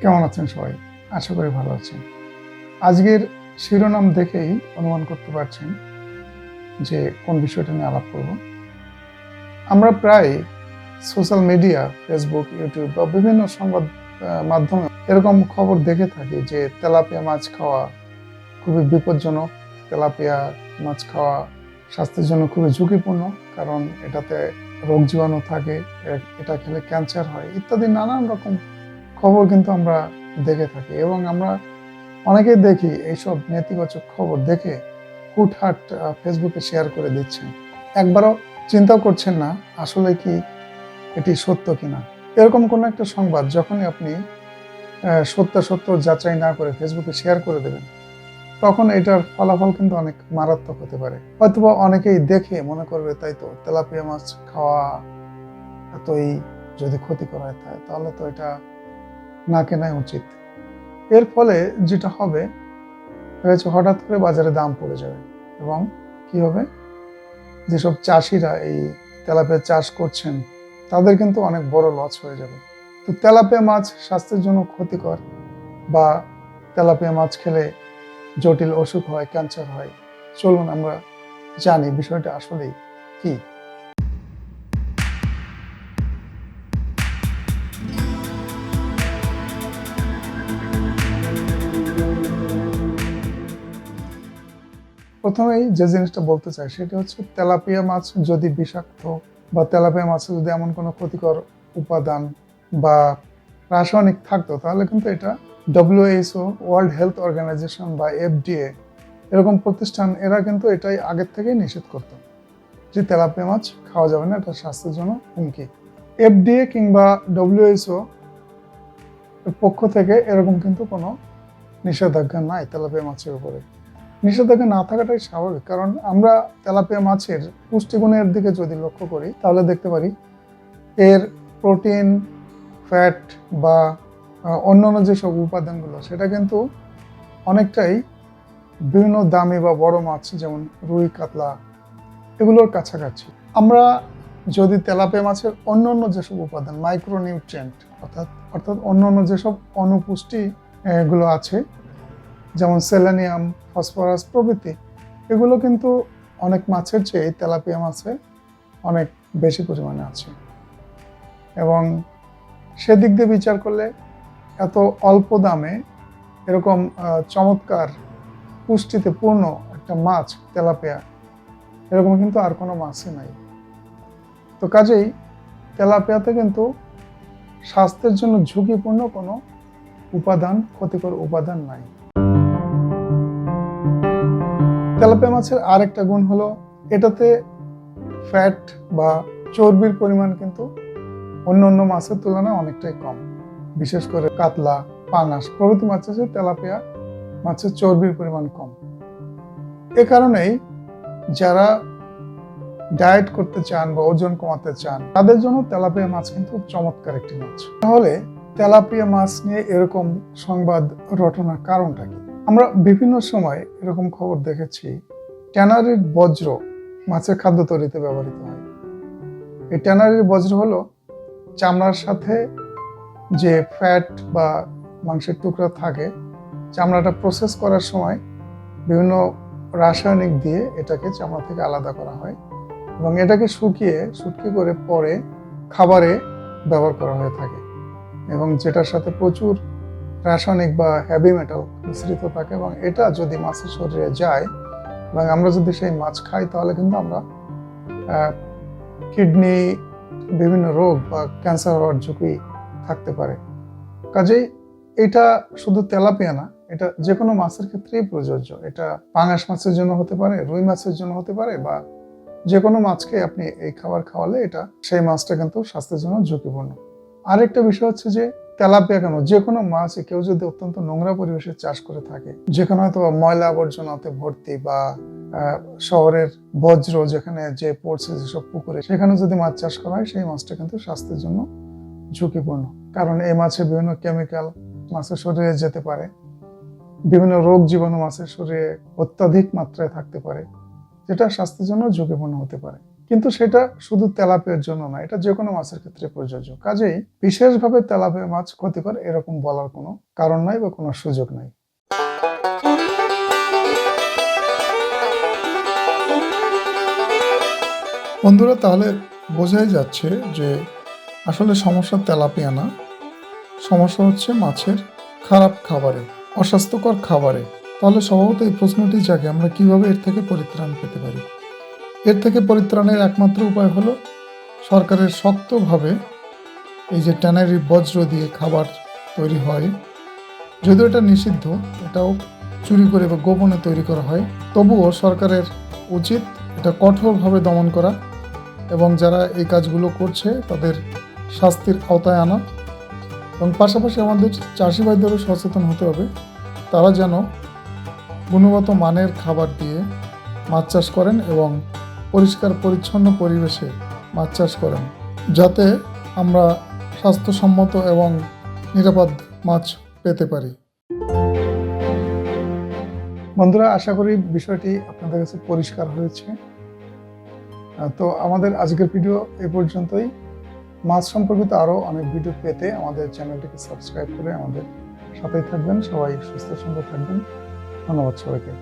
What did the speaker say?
কেমন আছেন সবাই? আশা করি ভালো আছেন। আজকের শিরোনাম দেখেই অনুমান করতে পারছেন যে কোন বিষয়টা নিয়ে আলাপ করব। আমরা প্রায় সোশ্যাল মিডিয়া, ফেসবুক, ইউটিউব বা বিভিন্ন সংবাদ মাধ্যমে এরকম খবর দেখে থাকি যে তেলাপিয়া মাছ খাওয়া খুবই বিপজ্জনক। তেলাপিয়া মাছ খাওয়া স্বাস্থ্যের জন্য খুবই ঝুঁকিপূর্ণ, কারণ এটাতে রোগ জীবাণু থাকে এটা খেলে ক্যান্সার হয়, ইত্যাদি নানান রকম খবর কিন্তু আমরা দেখে থাকি এবং আমরা অনেকেই দেখি এইসব নেতিবাচক খবর দেখে হুটহাট ফেসবুকে শেয়ার করে দিচ্ছেন। একবারও চিন্তাও করছেন না আসলে কি এটি সত্য কিনা। এরকম কোনো একটা সংবাদ যখনই আপনি সত্য সত্য যাচাই না করে ফেসবুকে শেয়ার করে দেবেন, তখন এটার ফলাফল কিন্তু অনেক মারাত্মক হতে পারে। হয়তোবা অনেকেই দেখে মনে করবে, তাই তো, তেলাপিয়া মাছ খাওয়া এতই যদি ক্ষতিকর হয় তাহলে তো এটা না কেনাই উচিত। এর ফলে যেটা হবে যাচ্ছে হঠাৎ করে বাজারে দাম পড়ে যাবে এবং কি হবে? যেসব চাষিরা এই তেলাপিয়া চাষ করছেন, তাদের কিন্তু অনেক বড় লস হয়ে যাবে। তো তেলাপিয়া মাছ স্বাস্থ্যের জন্য ক্ষতিকর বা তেলাপিয়া মাছ খেলে জটিল অসুখ হয়, ক্যান্সার হয়, চলুন আমরা জানি বিষয়টা আসলেই কি? প্রথমেই যে জিনিসটা বলতে চাই, সেটা হচ্ছে তেলাপিয়া মাছ যদি বিষাক্ত বা তেলাপিয়া মাছে যদি এমন কোনো ক্ষতিকর উপাদান বা রাসায়নিক থাকতো, তাহলে কিন্তু এটা ডব্লিউএইচও ওয়ার্ল্ড হেলথ অর্গানাইজেশন বা এফডিএ এরকম প্রতিষ্ঠান, এরা কিন্তু এটাই আগের থেকেই নিষেধ করতো যে তেলাপিয়া মাছ খাওয়া যাবে না, এটা স্বাস্থ্যের জন্য হুমকি। এফডিএ কিংবা ডব্লিউএইচও পক্ষ থেকে এরকম কিন্তু কোনো নিষেধাজ্ঞা নাই তেলাপিয়া মাছের উপরে। নিষেধাজ্ঞা না থাকাটাই স্বাভাবিক। কারণ আমরা তেলাপিয়া মাছের পুষ্টিগুণের দিকে যদি লক্ষ্য করি, তাহলে দেখতে পারি এর প্রোটিন, ফ্যাট বা অন্যান্য যেসব উপাদানগুলো, সেটা কিন্তু অনেকটাই বিভিন্ন দামি বা বড় মাছ, যেমন রুই, কাতলা, এগুলোর কাছাকাছি। আমরা যদি তেলাপিয়া মাছের অন্য অন্য যেসব উপাদান মাইক্রোনিউট্রিয়েন্ট অর্থাৎ অর্থাৎ অন্য অন্য যেসব অনুপুষ্টি এগুলো আছে যেমন সেলেনিয়াম, ফসফরাস প্রভৃতি। এগুলো কিন্তু অনেক মাছের চেয়ে তেলাপিয়া মাছে অনেক বেশি পরিমাণে আছে। এবং সেদিক দিয়ে বিচার করলে এত অল্প দামে এরকম চমৎকার পুষ্টিতে পূর্ণ একটা মাছ, তেলাপিয়া, এরকম কিন্তু আর কোনো মাছই নাই। তো কাজেই তেলাপিয়াতে কিন্তু স্বাস্থ্যের জন্য ঝুঁকিপূর্ণ কোনো উপাদান, ক্ষতিকর উপাদান নাই। তেলাপিয়া মাছের আরেকটা গুণ হলো এটাতে ফ্যাট বা চর্বির পরিমাণ কিন্তু অন্য অন্য মাছের তুলনায় অনেকটাই কম। বিশেষ করে কাতলা, পাঙাশ প্রভৃতি মাছের চেয়ে তেলাপিয়া মাছের চর্বির পরিমাণ কম। এ কারণেই যারা ডায়েট করতে চান বা ওজন কমাতে চান, তাদের জন্য তেলাপিয়া মাছ কিন্তু চমৎকার একটি মাছ। তাহলে তেলাপিয়া মাছ নিয়ে এরকম সংবাদ রটনার কারণটা কি? আমরা বিভিন্ন সময় এরকম খবর দেখেছি, ট্যানারির বজ্র মাছের খাদ্য তৈরিতে ব্যবহৃত হয়। এই ট্যানারির বজ্র হলো চামড়ার সাথে যে ফ্যাট বা মাংসের টুকরা থাকে, চামড়াটা প্রসেস করার সময় বিভিন্ন রাসায়নিক দিয়ে এটাকে চামড়া থেকে আলাদা করা হয় এবং এটাকে শুকিয়ে, শুটকি করে পরে খাবারে ব্যবহার করা হয়ে থাকে এবং যেটার সাথে প্রচুর রাসায়নিক বা হেভি মেটাল মিশ্রিত থাকে এবং এটা যদি মাছের শরীরে যায় এবং আমরা যদি সেই মাছ খাই, তাহলে কিন্তু আমরা কিডনি বিভিন্ন রোগ বা ক্যান্সার হওয়ার ঝুঁকি থাকতে পারে। কাজেই এটা শুধু তেলাপিয়া না, এটা যে কোনো মাছের ক্ষেত্রেই প্রযোজ্য। এটা পাঙাশ মাছের জন্য হতে পারে, রুই মাছের জন্য হতে পারে বা যে কোনো মাছকে আপনি এই খাবার খাওয়ালে এটা সেই মাছটা কিন্তু স্বাস্থ্যের জন্য ঝুঁকিপূর্ণ। আরেকটা বিষয় হচ্ছে যে তেলাপিয়া কেন? যে কোনো মাছ কেউ যদি অত্যন্ত নোংরা পরিবেশে চাষ করে থাকে, যেখানে হয়তো ময়লা আবর্জনাতে ভর্তি বা শহরের বজ্র যেখানে যে পড়ছে যেসব পুকুরে, সেখানে যদি মাছ চাষ করা হয়, সেই মাছটা কিন্তু স্বাস্থ্যের জন্য ঝুঁকিপূর্ণ। কারণ এই মাছে বিভিন্ন কেমিক্যাল মাছের শরীরে যেতে পারে, বিভিন্ন রোগ জীবাণু মাছের শরীরে অত্যাধিক মাত্রায় থাকতে পারে, যেটা স্বাস্থ্যের জন্য ঝুঁকিপূর্ণ হতে পারে। কিন্তু সেটা শুধু তেলাপিয়ার জন্য না এটা যে কোনো মাছের ক্ষেত্রে প্রযোজ্য। কাজেই বিশেষভাবে তেলাপিয়া মাছ ক্ষতিকর এরকম বলার কোনো কারণ নাই বা কোনো সুযোগ নাই। বন্ধুরা, তাহলে বোঝাই যাচ্ছে যে আসলে সমস্যা তেলাপিয়া না, সমস্যা হচ্ছে মাছের খারাপ খাবারে, অস্বাস্থ্যকর খাবারে। তাহলে স্বভাবত এই প্রশ্নটি জাগে আমরা কীভাবে এর থেকে পরিত্রাণ পেতে পারি? এর থেকে পরিত্রাণের একমাত্র উপায় হলো সরকারের শক্তভাবে এই যে ট্যানারি বজ্র দিয়ে খাবার তৈরি হয়। যদিও এটা নিষিদ্ধ, এটাও চুরি করে বা গোপনে তৈরি করা হয়, তবুও সরকারের উচিত এটা কঠোরভাবে দমন করা এবং যারা এই কাজগুলো করছে তাদের শাস্তির আওতায় আনা। এবং পাশাপাশি আমাদের চাষি ভাইদেরও সচেতন হতে হবে, তারা যেন গুণগত মানের খাবার দিয়ে মাছ চাষ করেন এবং পরিষ্কার পরিচ্ছন্ন পরিবেশে মাছ চাষ করেন, যাতে আমরা স্বাস্থ্যসম্মত এবং নিরাপদ মাছ পেতে পারি। বন্ধুরা, আশা করি বিষয়টি আপনাদের কাছে পরিষ্কার হয়েছে। তো আমাদের আজকের ভিডিও এ পর্যন্তই। মাছ সম্পর্কিত আরও অনেক ভিডিও পেতে আমাদের চ্যানেলটিকে সাবস্ক্রাইব করে আমাদের সাথেই থাকবেন। সবাই সুস্থ, সুন্দর থাকবেন। ধন্যবাদ সবাইকে।